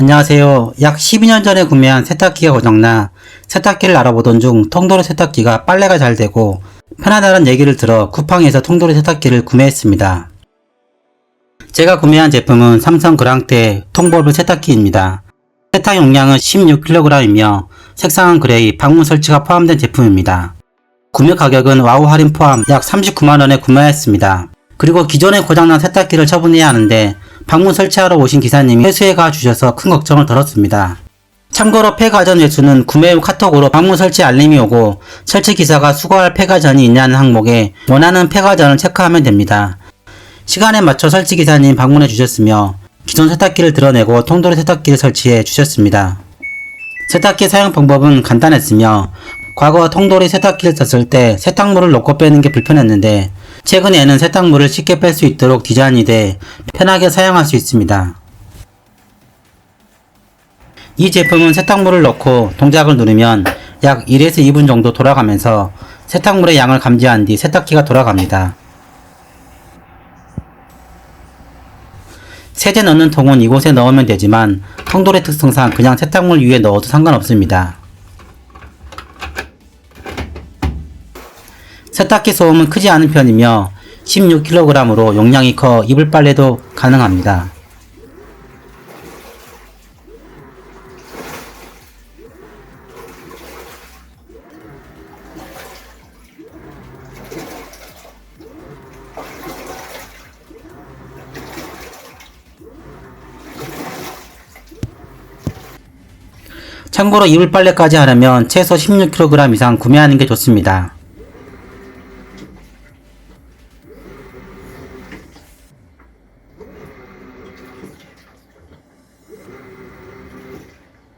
안녕하세요. 약 12년 전에 구매한 세탁기가 고장나 세탁기를 알아보던 중 통도로 세탁기가 빨래가 잘 되고 편하다는 얘기를 들어 쿠팡에서 통도로 세탁기를 구매했습니다. 제가 구매한 제품은 삼성 그랑테 통볼브 세탁기입니다. 세탁 용량은 16kg이며 색상은 그레이, 방문 설치가 포함된 제품입니다. 구매 가격은 와우 할인 포함 약 39만원에 구매했습니다. 그리고 기존에 고장난 세탁기를 처분해야 하는데 방문 설치하러 오신 기사님이 회수해 가 주셔서 큰 걱정을 덜었습니다. 참고로 폐가전 회수는 구매 후 카톡으로 방문 설치 알림이 오고 설치 기사가 수거할 폐가전이 있냐는 항목에 원하는 폐가전을 체크하면 됩니다. 시간에 맞춰 설치 기사님 방문해 주셨으며 기존 세탁기를 드러내고 통도로 세탁기를 설치해 주셨습니다. 세탁기 사용 방법은 간단했으며 과거 통돌이 세탁기를 썼을 때 세탁물을 넣고 빼는 게 불편했는데 최근에는 세탁물을 쉽게 뺄 수 있도록 디자인이 돼 편하게 사용할 수 있습니다. 이 제품은 세탁물을 넣고 동작을 누르면 약 1에서 2분 정도 돌아가면서 세탁물의 양을 감지한 뒤 세탁기가 돌아갑니다. 세제 넣는 통은 이곳에 넣으면 되지만 통돌의 특성상 그냥 세탁물 위에 넣어도 상관없습니다. 세탁기 소음은 크지 않은 편이며 16kg으로 용량이 커 이불 빨래도 가능합니다. 참고로 이불 빨래까지 하려면 최소 16kg 이상 구매하는 게 좋습니다.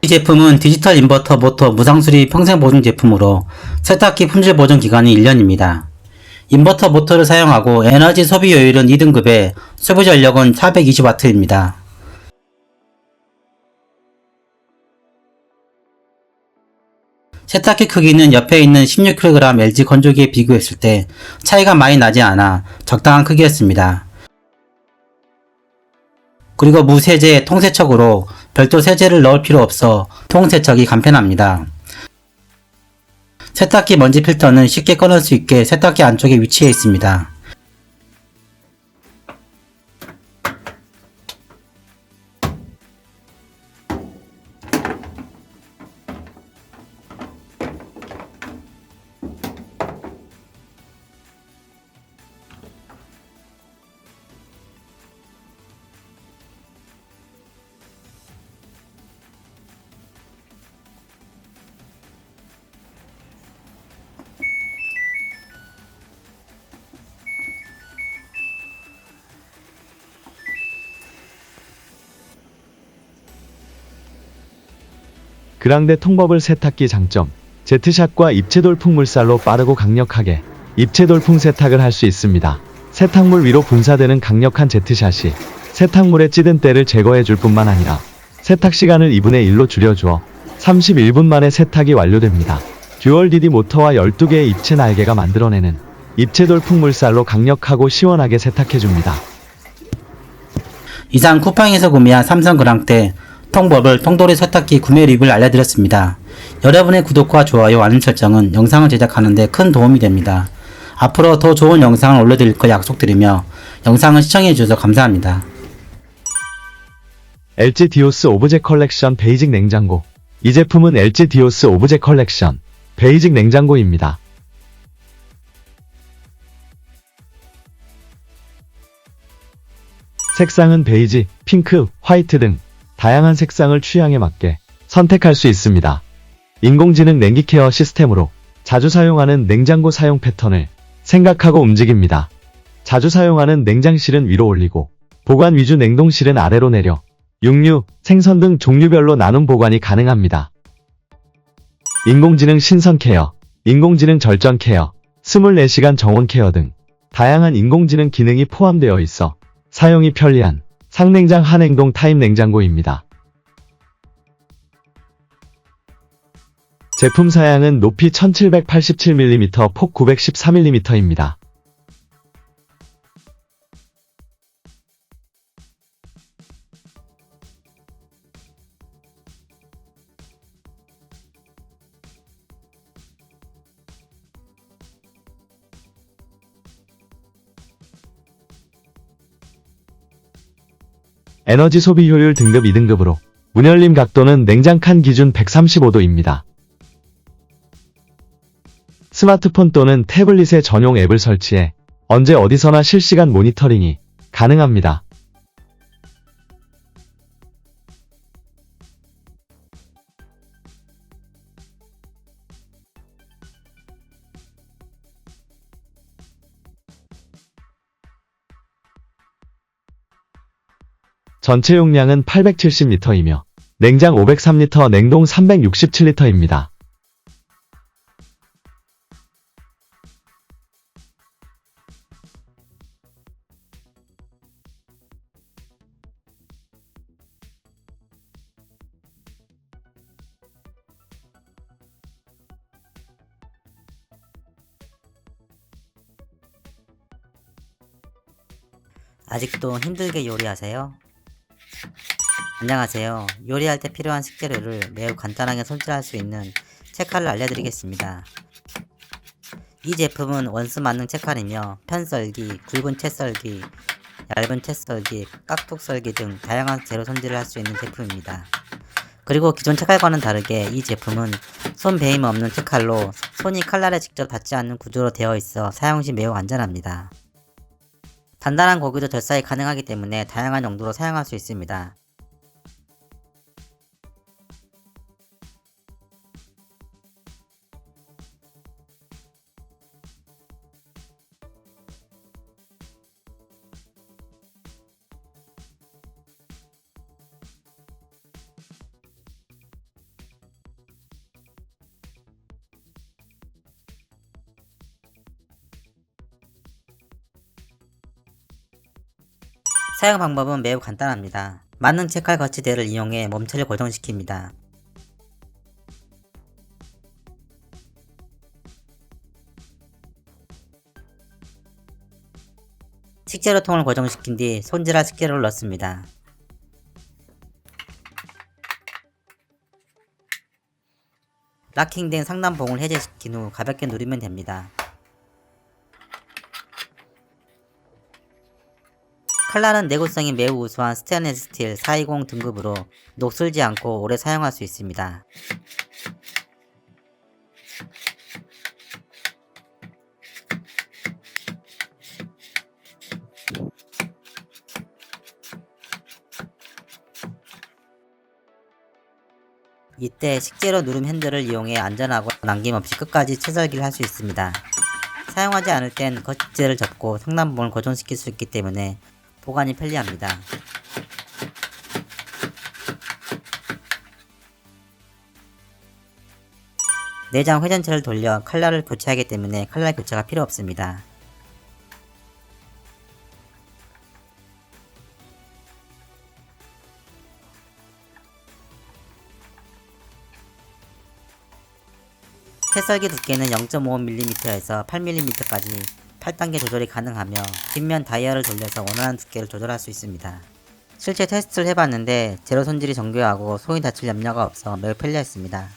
이 제품은 디지털 인버터 모터 무상수리 평생 보증 제품으로 세탁기 품질 보증 기간이 1년입니다. 인버터 모터를 사용하고 에너지 소비 효율은 2등급에 소비 전력은 420W입니다. 세탁기 크기는 옆에 있는 16kg LG 건조기에 비교했을 때 차이가 많이 나지 않아 적당한 크기였습니다. 그리고 무세제 통세척으로 별도 세제를 넣을 필요 없어 통세척이 간편합니다. 세탁기 먼지 필터는 쉽게 꺼낼 수 있게 세탁기 안쪽에 위치해 있습니다. 그랑데 통버블 세탁기 장점 제트샷과 입체 돌풍 물살로 빠르고 강력하게 입체 돌풍 세탁을 할 수 있습니다. 세탁물 위로 분사되는 강력한 제트샷이 세탁물의 찌든 때를 제거해 줄 뿐만 아니라 세탁 시간을 2분의 1로 줄여주어 31분 만에 세탁이 완료됩니다. 듀얼 DD 모터와 12개의 입체 날개가 만들어내는 입체 돌풍 물살로 강력하고 시원하게 세탁해줍니다. 이상 쿠팡에서 구매한 삼성 그랑테 통버블 통돌이 세탁기 구매 리뷰를 알려드렸습니다. 여러분의 구독과 좋아요, 알림 설정은 영상을 제작하는데 큰 도움이 됩니다. 앞으로 더 좋은 영상을 올려드릴 거 약속드리며 영상을 시청해주셔서 감사합니다. LG 디오스 오브제 컬렉션 베이직 냉장고. 이 제품은 LG 디오스 오브제 컬렉션 베이직 냉장고입니다. 색상은 베이지, 핑크, 화이트 등 다양한 색상을 취향에 맞게 선택할 수 있습니다. 인공지능 냉기 케어 시스템으로 자주 사용하는 냉장고 사용 패턴을 생각하고 움직입니다. 자주 사용하는 냉장실은 위로 올리고 보관 위주 냉동실은 아래로 내려 육류, 생선 등 종류별로 나눔 보관이 가능합니다. 인공지능 신선 케어, 인공지능 절전 케어, 24시간 정원 케어 등 다양한 인공지능 기능이 포함되어 있어 사용이 편리한 상냉장 한행동 타임 냉장고입니다. 제품 사양은 높이 1787mm, 폭 913mm입니다. 에너지 소비 효율 등급 2등급으로 문열림 각도는 냉장 칸 기준 135도입니다. 스마트폰 또는 태블릿에 전용 앱을 설치해 언제 어디서나 실시간 모니터링이 가능합니다. 전체 용량은 870리터이며 냉장 503리터, 냉동 367리터입니다. 아직도 힘들게 요리하세요? 안녕하세요. 요리할 때 필요한 식재료를 매우 간단하게 손질할 수 있는 채칼을 알려드리겠습니다. 이 제품은 원스 만능 채칼이며 편썰기, 굵은 채썰기, 얇은 채썰기, 깍둑썰기 등 다양한 재료 손질을 할 수 있는 제품입니다. 그리고 기존 채칼과는 다르게 이 제품은 손 베임 없는 채칼로 손이 칼날에 직접 닿지 않는 구조로 되어 있어 사용 시 매우 안전합니다. 단단한 고기도 절사히 가능하기 때문에 다양한 용도로 사용할 수 있습니다. 사용 방법은 매우 간단합니다. 맞는 채칼 거치대를 이용해 몸체를 고정시킵니다. 식재료 통을 고정시킨 뒤 손질할 식재료를 넣습니다. 락킹된 상단봉을 해제시킨 후 가볍게 누르면 됩니다. 칼날은 내구성이 매우 우수한 스테인리스 스틸 420 등급으로 녹슬지 않고 오래 사용할 수 있습니다. 이때 식재료 누름 핸들을 이용해 안전하고 남김없이 끝까지 채썰기를 할 수 있습니다. 사용하지 않을 땐 거치대를 접고 상단봉을 고정시킬 수 있기 때문에 보관이 편리합니다. 내장 회전체를 돌려 칼날을 교체하기 때문에 칼날 교체가 필요 없습니다. 채썰기 두께는 0.5mm에서 8mm까지 8단계 조절이 가능하며 뒷면 다이얼을 돌려서 원하는 두께를 조절할 수 있습니다. 실제 테스트를 해봤는데 재료 손질이 정교하고 손이 다칠 염려가 없어 매우 편리했습니다.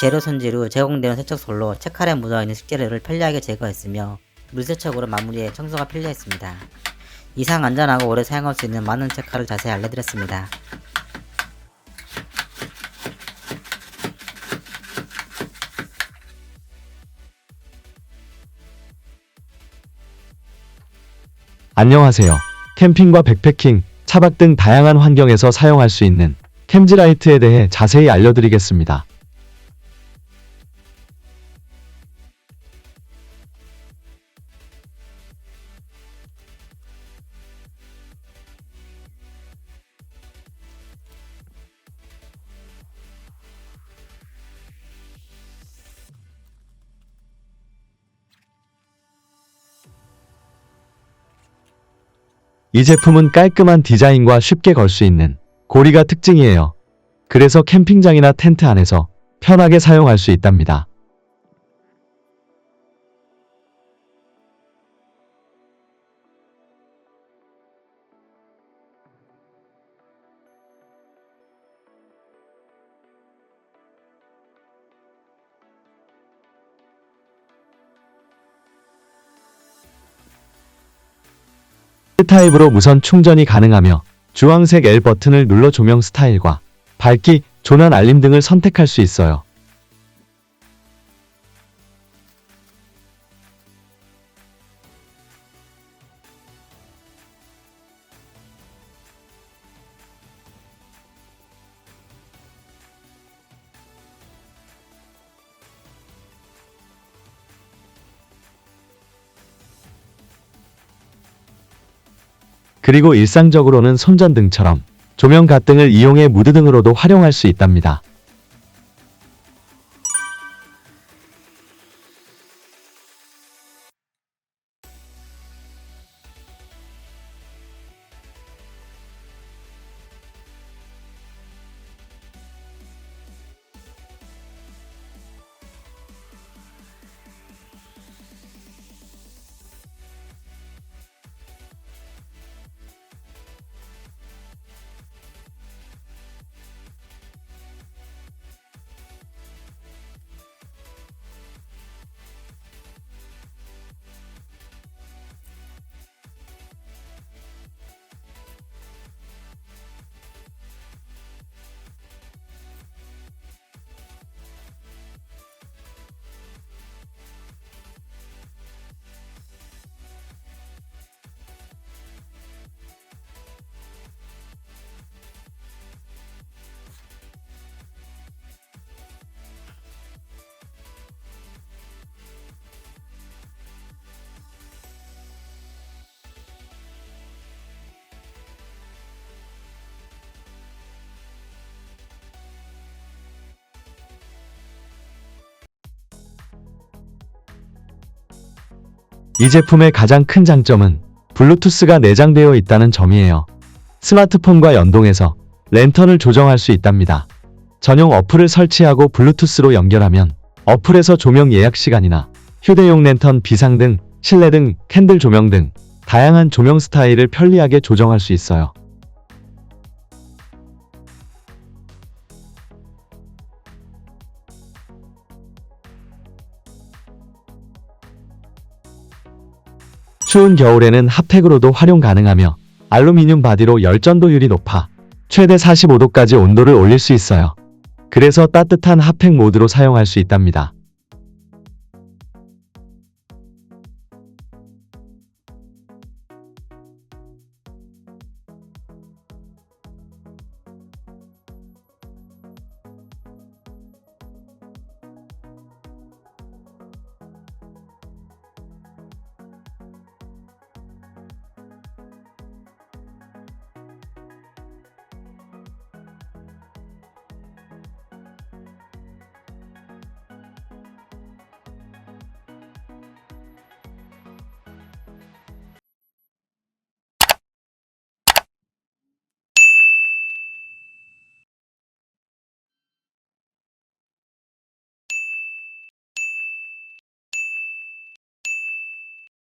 재료 손질 후 제공되는 세척솔로 채칼에 묻어있는 식재료를 편리하게 제거했으며 물세척으로 마무리해 청소가 편리했습니다. 이상 안전하고 오래 사용할 수 있는 많은 채칼을 자세히 알려드렸습니다. 안녕하세요. 캠핑과 백패킹, 차박 등 다양한 환경에서 사용할 수 있는 캠지라이트에 대해 자세히 알려드리겠습니다. 이 제품은 깔끔한 디자인과 쉽게 걸 수 있는 고리가 특징이에요. 그래서 캠핑장이나 텐트 안에서 편하게 사용할 수 있답니다. 타입으로 무선 충전이 가능하며 주황색 L 버튼을 눌러 조명 스타일과 밝기, 조난 알림 등을 선택할 수 있어요. 그리고 일상적으로는 손전등처럼 조명 가등을 이용해 무드 등으로도 활용할 수 있답니다. 이 제품의 가장 큰 장점은 블루투스가 내장되어 있다는 점이에요. 스마트폰과 연동해서 랜턴을 조정할 수 있답니다. 전용 어플을 설치하고 블루투스로 연결하면 어플에서 조명 예약 시간이나 휴대용 랜턴 비상 등, 실내 등, 캔들 조명 등 다양한 조명 스타일을 편리하게 조정할 수 있어요. 추운 겨울에는 핫팩으로도 활용 가능하며 알루미늄 바디로 열전도율이 높아 최대 45도까지 온도를 올릴 수 있어요. 그래서 따뜻한 핫팩 모드로 사용할 수 있답니다.